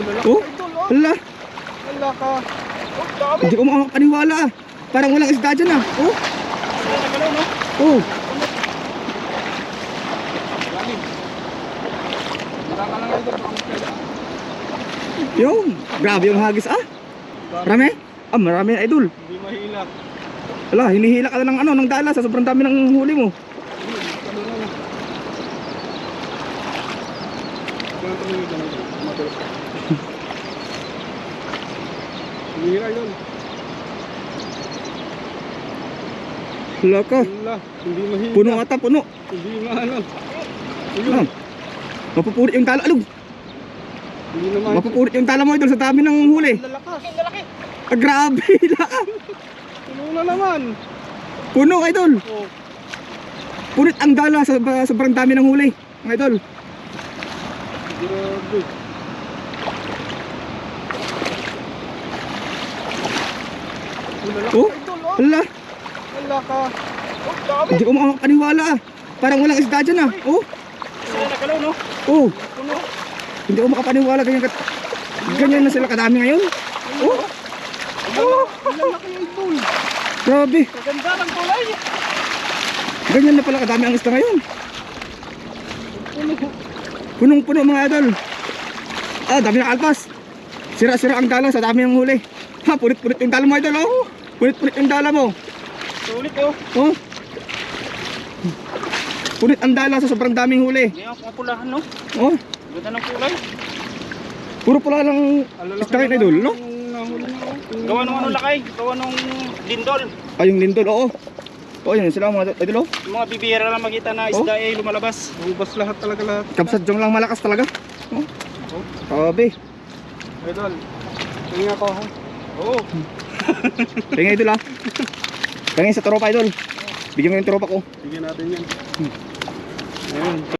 Oh, hala. Wala ka. Oh, dami. Hindi ko makakapaniwala ah. Parang walang isda dyan ah. Oh, oh. Yung, grabe yung hagis ah. Marami? Ah, marami na idol. Hindi mahila. Wala, hinihila ka na ng ano, ng dala sa sobrang dami ng huli mo. Ano na. Ganun tumingin ka na, idol. Matulos ka. Humihila, idol. Wala ka. Wala. Hindi mahila. Puno ata, puno. Hindi maano. Ah, Ayun. mapupurit yung tala. Alug, Hindi naman. mapupurit yung tala mo idol sa dami ng huli. Lalakas. Lalaki. Ah, grabe, laka. Puno na naman. Puno idol. Oh. Purit ang dala sa sa sobrang dami ng huli. Mga idol. Grabe. Oh. Wala, Wala ka. Oh, dami. hindi ko makakapaniwala ah. Parang walang isda dyan ah. Oh, Sila nagalaw, no? oh. Puno. Hindi ko makapaniwala ganyan kat ganyan na sila kadami ngayon. Oh, Oh, lalaki, idol. grabe. Maganda ng kulay. Ganyan na pala kadami ang isda ngayon. Puno. Punong-puno mga idol. Ah, dami ng alpas. Sira-sira ang dala sa dami ng huli. Ha, purit-purit yung dala mo idol oh. Purit-purit yung dala mo. Sulit, oh. Oh. Purit ang dala sa sobrang daming huli. Hindi ang pulahan, no? Oh, Ganda ng kulay. puro pula lang isda ngayon idol, no? Gawa nung ano lakay, gawa nung lindol. Ay, yung lindol, oo. Oo, yun sila mga idol oh. Yung mga bibira lang makita na isda eh lumalabas. Lumabas lahat talaga lahat. Kapsat yung lang malakas talaga. Oh. Sabi. Idol, tingin ako ha. Oo. Tingnan idol ah. Tingnan sa tropa idol. Bigyan ko yung tropa ko. Bigyan natin yan. Ayun.